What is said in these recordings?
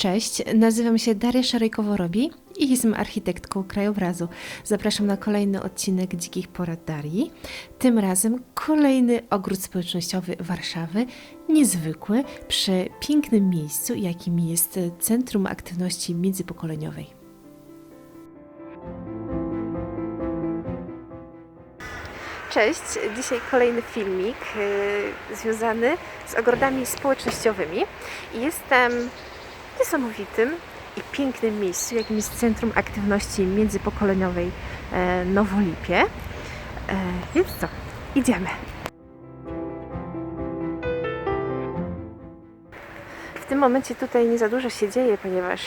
Cześć, nazywam się Daria Szarejkowo-Robi i jestem architektką krajobrazu. Zapraszam na kolejny odcinek Dzikich Porad Darii. Tym razem kolejny ogród społecznościowy Warszawy, niezwykły, przy pięknym miejscu, jakim jest Centrum Aktywności Międzypokoleniowej. Cześć, dzisiaj kolejny filmik yy, związany z ogrodami społecznościowymi. Jestem niesamowitym i pięknym miejscu, jakim jest Centrum Aktywności Międzypokoleniowej e, Nowolipie. E, więc co, idziemy. W tym momencie tutaj nie za dużo się dzieje, ponieważ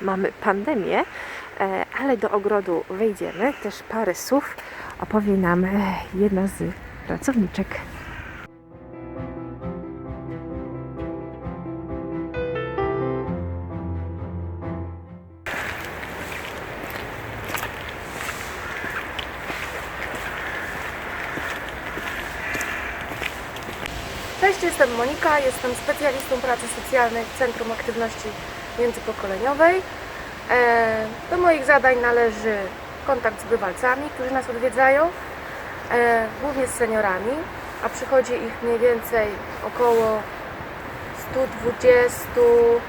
mamy pandemię, e, ale do ogrodu wejdziemy. Też parę słów opowie nam jedna z pracowniczek. Jestem Monika, jestem specjalistą pracy socjalnej w Centrum Aktywności Międzypokoleniowej. E, Do moich zadań należy kontakt z bywalcami, którzy nas odwiedzają, e, głównie z seniorami, a przychodzi ich mniej więcej około 120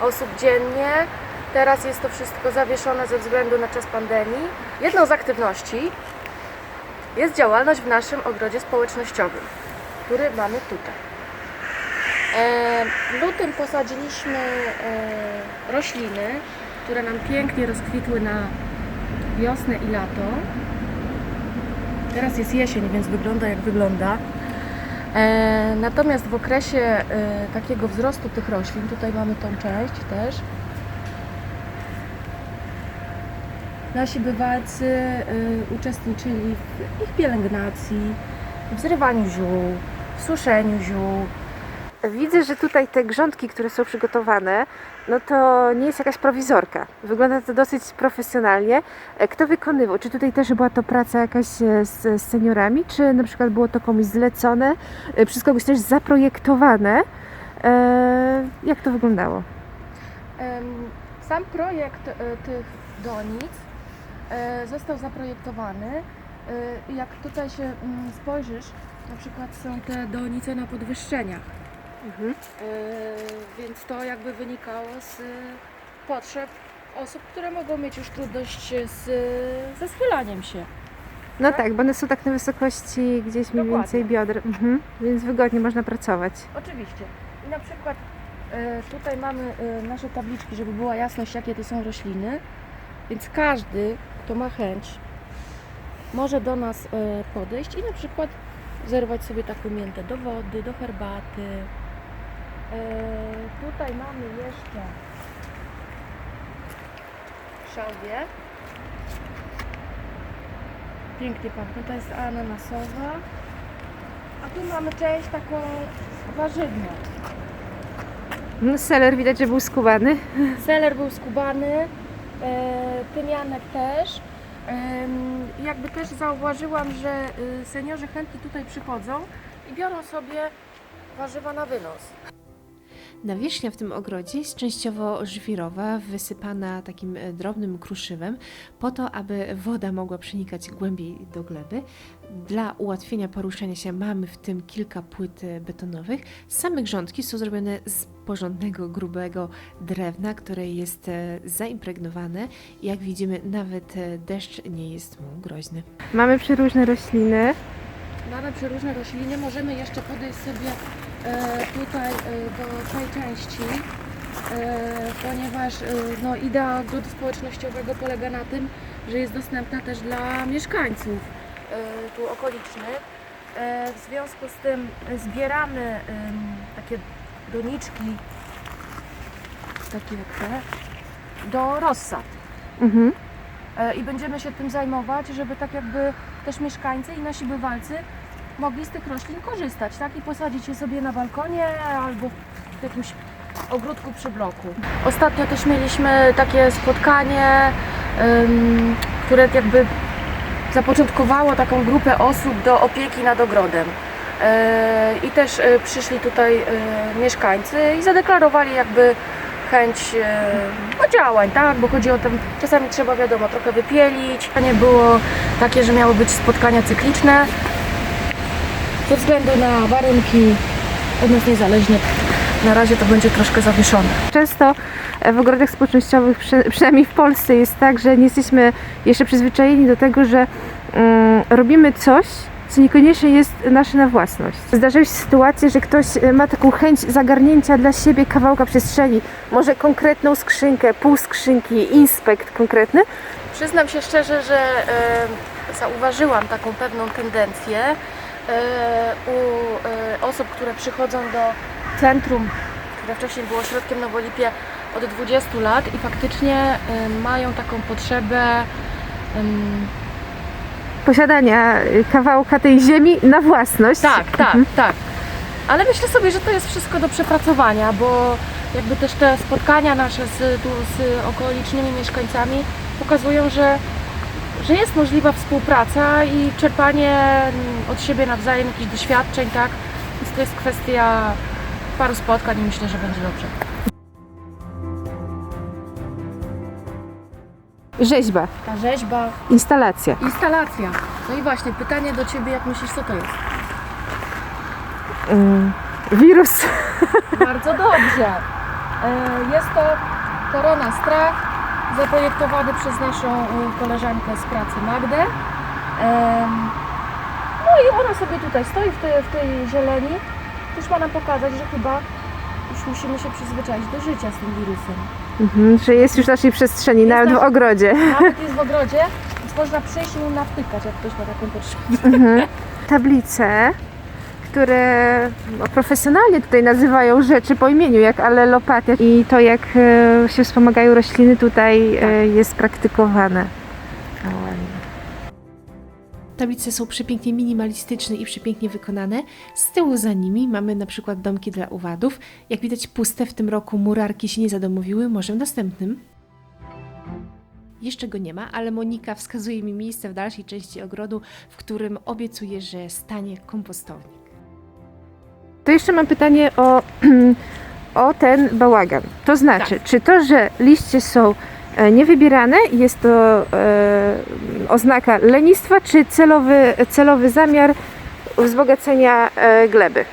osób dziennie. Teraz jest to wszystko zawieszone ze względu na czas pandemii. Jedną z aktywności jest działalność w naszym ogrodzie społecznościowym który mamy tutaj. W lutym posadziliśmy e, rośliny, które nam pięknie rozkwitły na wiosnę i lato. Teraz jest jesień, więc wygląda jak wygląda. E, Natomiast w okresie e, takiego wzrostu tych roślin, tutaj mamy tą część też, nasi bywalcy e, uczestniczyli w ich pielęgnacji, w zrywaniu ziół, w suszeniu ziół. Widzę, że tutaj te grządki, które są przygotowane, no to nie jest jakaś prowizorka. Wygląda to dosyć profesjonalnie. E, Kto wykonywał? Czy tutaj też była to praca jakaś e, z, z seniorami, czy na przykład było to komuś zlecone, e, przez kogoś też zaprojektowane? E, jak to wyglądało? Sam projekt e, tych donic e, został zaprojektowany. E, Jak tutaj się mm, spojrzysz, na przykład są te donice na podwyższeniach. Mhm. E, Więc to jakby wynikało z potrzeb osób, które mogą mieć już trudność z, ze schylaniem się. No Tak? tak, bo one są tak na wysokości gdzieś mniej Dokładnie. więcej bioder, mhm. więc wygodnie można pracować. Oczywiście. I na przykład e, tutaj mamy e, nasze tabliczki, żeby była jasność, jakie to są rośliny. Więc każdy, kto ma chęć, może do nas podejść i na przykład zerwać sobie taką miętę do wody, do herbaty. E, Tutaj mamy jeszcze szałwię. Pięknie pachnie. To jest ananasowa. A tu mamy część taką warzywną. No, seler widać, że był skubany. Seler był skubany, e, tymianek też. Em, Jakby też zauważyłam, że seniorzy chętnie tutaj przychodzą i biorą sobie warzywa na wynos. Nawierzchnia w tym ogrodzie jest częściowo żwirowa, wysypana takim e, drobnym kruszywem, po to, aby woda mogła przenikać głębiej do gleby. Dla ułatwienia poruszania się mamy w tym kilka płyt e, betonowych. Same grządki są zrobione z porządnego, grubego drewna, które jest e, zaimpregnowane. Jak widzimy, nawet deszcz nie jest mu groźny. Mamy przeróżne rośliny. Mamy przeróżne rośliny, możemy jeszcze podejść sobie tutaj e, do tej części, e, ponieważ e, no, idea ogrodu społecznościowego polega na tym, że jest dostępna też dla mieszkańców e, tu okolicznych. E, w związku z tym zbieramy takie doniczki, takie jak te, do rossad. Mhm. E, i będziemy się tym zajmować, żeby tak jakby też mieszkańcy i nasi bywalcy mogli z tych roślin korzystać, tak? I posadzić je sobie na balkonie albo w jakimś ogródku przy bloku. Ostatnio też mieliśmy takie spotkanie, które jakby zapoczątkowało taką grupę osób do opieki nad ogrodem. E, I też e, przyszli tutaj e, mieszkańcy i zadeklarowali jakby chęć no, działań, tak? Bo chodzi o to, czasami trzeba wiadomo trochę wypielić. Nie było takie, że miały być spotkania cykliczne. Ze względu na warunki od nas niezależnie. Na razie to będzie troszkę zawieszone. Często e, w ogrodach społecznościowych, przy, przynajmniej w Polsce, jest tak, że nie jesteśmy jeszcze przyzwyczajeni do tego, że mm, robimy coś, co niekoniecznie jest nasze na własność. Zdarzały się sytuacje, że ktoś e, ma taką chęć zagarnięcia dla siebie kawałka przestrzeni, może konkretną skrzynkę, pół skrzynki, inspekt konkretny. Przyznam się szczerze, że e, zauważyłam taką pewną tendencję u e, osób, które przychodzą do centrum, które wcześniej było ośrodkiem Nowolipie od 20 lat i faktycznie e, mają taką potrzebę Posiadania e, kawałka tej ziemi na własność. Tak, tak, Mhm. tak. Ale myślę sobie, że to jest wszystko do przepracowania, bo jakby też te spotkania nasze z, tu, z okolicznymi mieszkańcami pokazują, że, że jest możliwa współpraca i czerpanie mm, od siebie nawzajem jakichś doświadczeń, tak? Więc to jest kwestia paru spotkań i myślę, że będzie dobrze. Rzeźba, Ta rzeźba, instalacja. instalacja. No i właśnie, pytanie do Ciebie, jak myślisz, co to jest? Mm, wirus. Bardzo dobrze. E, Jest to Korona Strach, zaprojektowany przez naszą e, koleżankę z pracy Magdę. No i ona sobie tutaj stoi w tej, w tej zieleni. Już ma nam pokazać, że chyba już musimy się przyzwyczaić do życia z tym wirusem. Mhm, że jest już w naszej przestrzeni, nawet w ogrodzie. Nawet jest w ogrodzie, więc można przyjść i mu nawtykać, jak ktoś ma taką potrzebę. Mhm. Tablice, które no, profesjonalnie tutaj nazywają rzeczy po imieniu, jak alelopatia i to jak e, się wspomagają rośliny tutaj e, jest praktykowane. Tablice są przepięknie minimalistyczne i przepięknie wykonane. Z tyłu za nimi mamy na przykład domki dla owadów. Jak widać puste, w tym roku murarki się nie zadomowiły, może w następnym. Jeszcze go nie ma, ale Monika wskazuje mi miejsce w dalszej części ogrodu, w którym obiecuje, że stanie kompostownik. To jeszcze mam pytanie o, o ten bałagan. To znaczy, czy to, że liście są e, niewybierane, jest to e, oznaka lenistwa, czy celowy, celowy zamiar wzbogacenia e, gleby?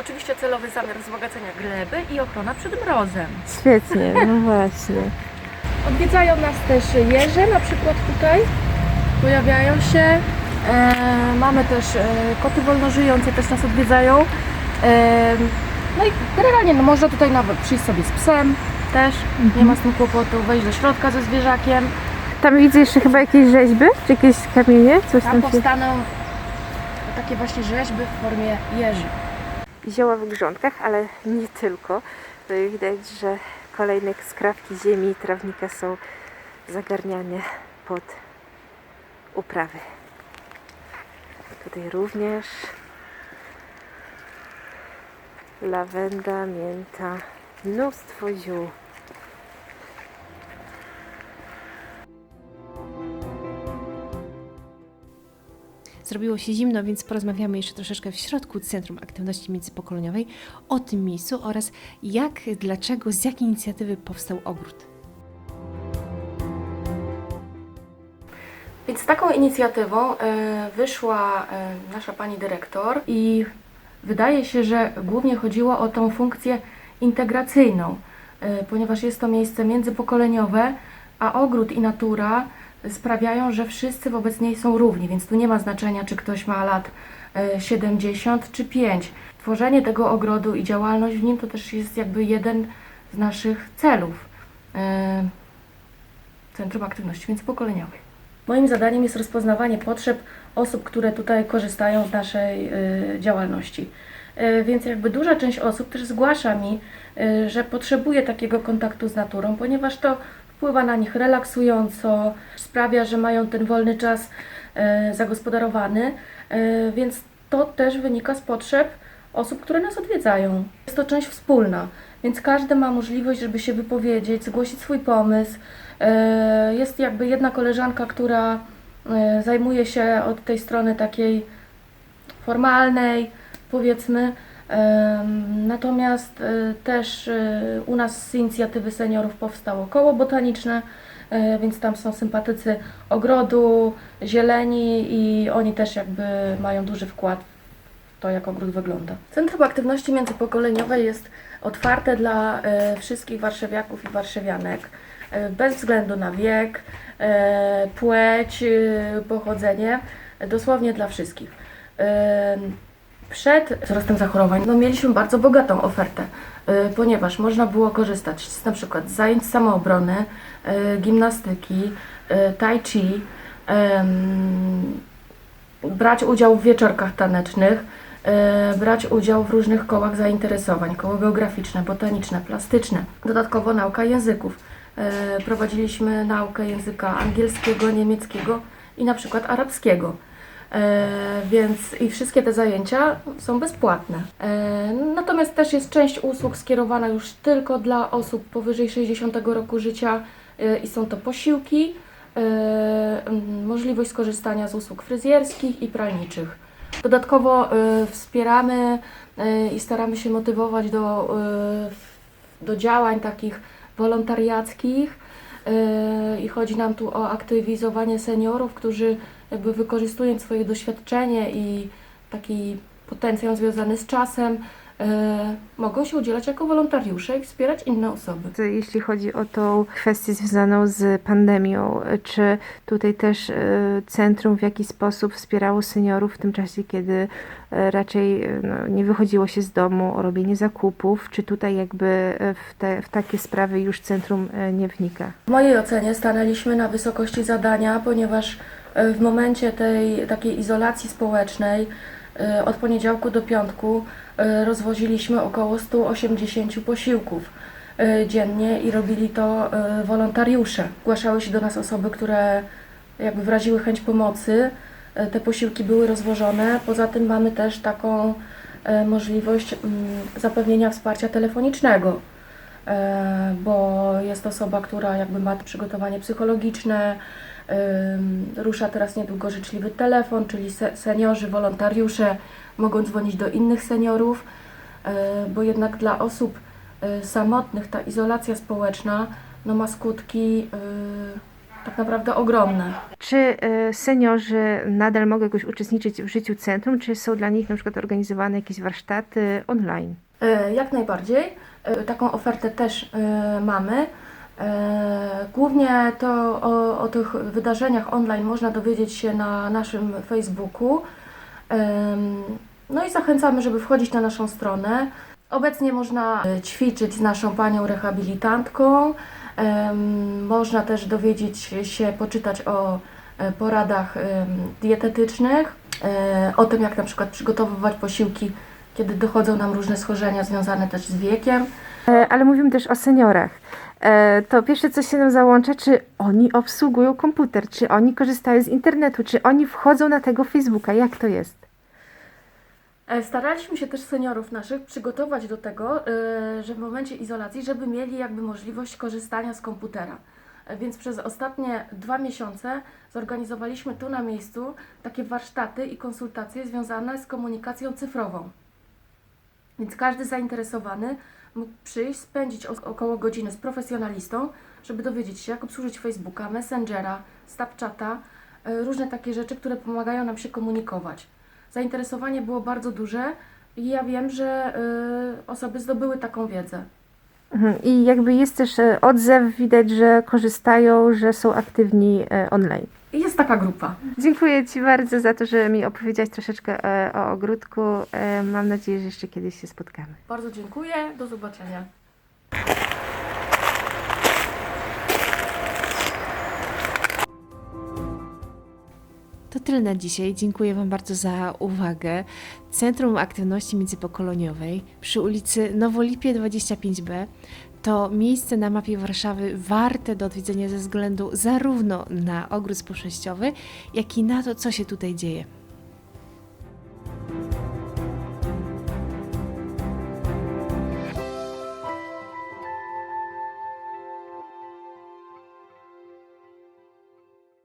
Oczywiście celowy zamiar wzbogacenia gleby i ochrona przed mrozem. Świetnie, no właśnie. Odwiedzają nas też jeże, na przykład tutaj pojawiają się. E, mamy też e, koty wolnożyjące, też nas odwiedzają. No i generalnie no, można tutaj nawet przyjść sobie z psem też, nie ma z tym kłopotu, wejść do środka ze zwierzakiem. Tam widzę jeszcze chyba jakieś rzeźby, czy jakieś kamienie, coś Tam tam się... powstaną takie właśnie rzeźby w formie jeży. zioła w grządkach, ale nie tylko. Tutaj widać, że kolejne skrawki ziemi i trawnika są zagarniane pod uprawy. Tutaj również lawenda, mięta, mnóstwo ziół. Zrobiło się zimno, więc porozmawiamy jeszcze troszeczkę w środku Centrum Aktywności Międzypokoleniowej o tym miejscu oraz jak, dlaczego, z jakiej inicjatywy powstał ogród. Więc z taką inicjatywą e, wyszła e, nasza pani dyrektor i wydaje się, że głównie chodziło o tą funkcję integracyjną, e, ponieważ jest to miejsce międzypokoleniowe, a ogród i natura sprawiają, że wszyscy wobec niej są równi, więc tu nie ma znaczenia, czy ktoś ma lat e, 70 czy 5. Tworzenie tego ogrodu i działalność w nim to też jest jakby jeden z naszych celów. E, Centrum Aktywności Międzypokoleniowej. Moim zadaniem jest rozpoznawanie potrzeb osób, które tutaj korzystają z naszej y, działalności. Y, więc jakby duża część osób też zgłasza mi, y, że potrzebuje takiego kontaktu z naturą, ponieważ to wpływa na nich relaksująco, sprawia, że mają ten wolny czas zagospodarowany, więc to też wynika z potrzeb osób, które nas odwiedzają. Jest to część wspólna, więc każdy ma możliwość, żeby się wypowiedzieć, zgłosić swój pomysł. E, Jest jakby jedna koleżanka, która e, zajmuje się od tej strony takiej formalnej, powiedzmy, Em, Natomiast e, też e, u nas z inicjatywy seniorów powstało koło botaniczne, e, więc tam są sympatycy ogrodu, zieleni i oni też jakby mają duży wkład w to, jak ogród wygląda. Centrum Aktywności Międzypokoleniowej jest otwarte dla e, wszystkich warszawiaków i warszawianek, e, bez względu na wiek, e, płeć, e, pochodzenie, e, dosłownie dla wszystkich. E, Przed wzrostem zachorowań no, mieliśmy bardzo bogatą ofertę, e, ponieważ można było korzystać z na przykład zajęć samoobrony, e, gimnastyki, e, tai chi, brać udział w wieczorkach tanecznych, e, brać udział w różnych kołach zainteresowań, koło geograficzne, botaniczne, plastyczne. Dodatkowo nauka języków. E, Prowadziliśmy naukę języka angielskiego, niemieckiego i na przykład arabskiego. E, Więc i wszystkie te zajęcia są bezpłatne. E, Natomiast też jest część usług skierowana już tylko dla osób powyżej 60 roku życia e, i są to posiłki, e, możliwość skorzystania z usług fryzjerskich i pralniczych. Dodatkowo e, wspieramy e, i staramy się motywować do, e, do działań takich wolontariackich e, i chodzi nam tu o aktywizowanie seniorów, którzy jakby wykorzystując swoje doświadczenie i taki potencjał związany z czasem, mogą się udzielać jako wolontariusze i wspierać inne osoby. Jeśli chodzi o tą kwestię związaną z pandemią, czy tutaj też e, centrum w jakiś sposób wspierało seniorów w tym czasie, kiedy e, raczej e, no, nie wychodziło się z domu o robienie zakupów, czy tutaj jakby e, w, te, w takie sprawy już centrum e, nie wnika? W mojej ocenie stanęliśmy na wysokości zadania, ponieważ e, w momencie tej takiej izolacji społecznej e, od poniedziałku do piątku e, rozwoziliśmy około 180 posiłków e, dziennie i robili to e, wolontariusze. Zgłaszały się do nas osoby, które jakby wyraziły chęć pomocy. E, Te posiłki były rozwożone. Poza tym mamy też taką e, możliwość mm, zapewnienia wsparcia telefonicznego e, bo jest osoba, która jakby ma przygotowanie psychologiczne. Rusza teraz niedługo życzliwy telefon, czyli se- seniorzy, wolontariusze mogą dzwonić do innych seniorów, e, bo jednak dla osób e, samotnych ta izolacja społeczna no, ma skutki e, tak naprawdę ogromne. Czy seniorzy nadal mogą jakoś uczestniczyć w życiu centrum, czy są dla nich na przykład organizowane jakieś warsztaty online? Jak najbardziej. Taką ofertę też mamy. Głównie to o, o tych wydarzeniach online można dowiedzieć się na naszym Facebooku. No i zachęcamy, żeby wchodzić na naszą stronę. Obecnie można e, ćwiczyć z naszą panią rehabilitantką. Można też dowiedzieć się, poczytać o e, poradach dietetycznych, e, o tym, jak na przykład przygotowywać posiłki kiedy dochodzą nam różne schorzenia związane też z wiekiem. Ale mówimy też o seniorach. To pierwsze, co się nam załącza, czy oni obsługują komputer, czy oni korzystają z internetu, czy oni wchodzą na tego Facebooka, jak to jest? E, Staraliśmy się też seniorów naszych przygotować do tego, e, że w momencie izolacji, żeby mieli jakby możliwość korzystania z komputera. E, Więc przez ostatnie dwa miesiące zorganizowaliśmy tu na miejscu takie warsztaty i konsultacje związane z komunikacją cyfrową. Więc każdy zainteresowany mógł przyjść, spędzić około godziny z profesjonalistą, żeby dowiedzieć się, jak obsłużyć Facebooka, Messengera, Snapchata, różne takie rzeczy, które pomagają nam się komunikować. Zainteresowanie było bardzo duże i ja wiem, że y, osoby zdobyły taką wiedzę. Mhm. I jakby jest też e, odzew, widać, że korzystają, że są aktywni e, online. Jest taka grupa. Dziękuję Ci bardzo za to, że mi opowiedziałaś troszeczkę e, o ogródku. Mam nadzieję, że jeszcze kiedyś się spotkamy. Bardzo dziękuję, do zobaczenia. To tyle na dzisiaj. Dziękuję Wam bardzo za uwagę. Centrum Aktywności Międzypokoleniowej przy ulicy Nowolipie 25B to miejsce na mapie Warszawy warte do odwiedzenia ze względu zarówno na ogród społecznościowy, jak i na to, co się tutaj dzieje.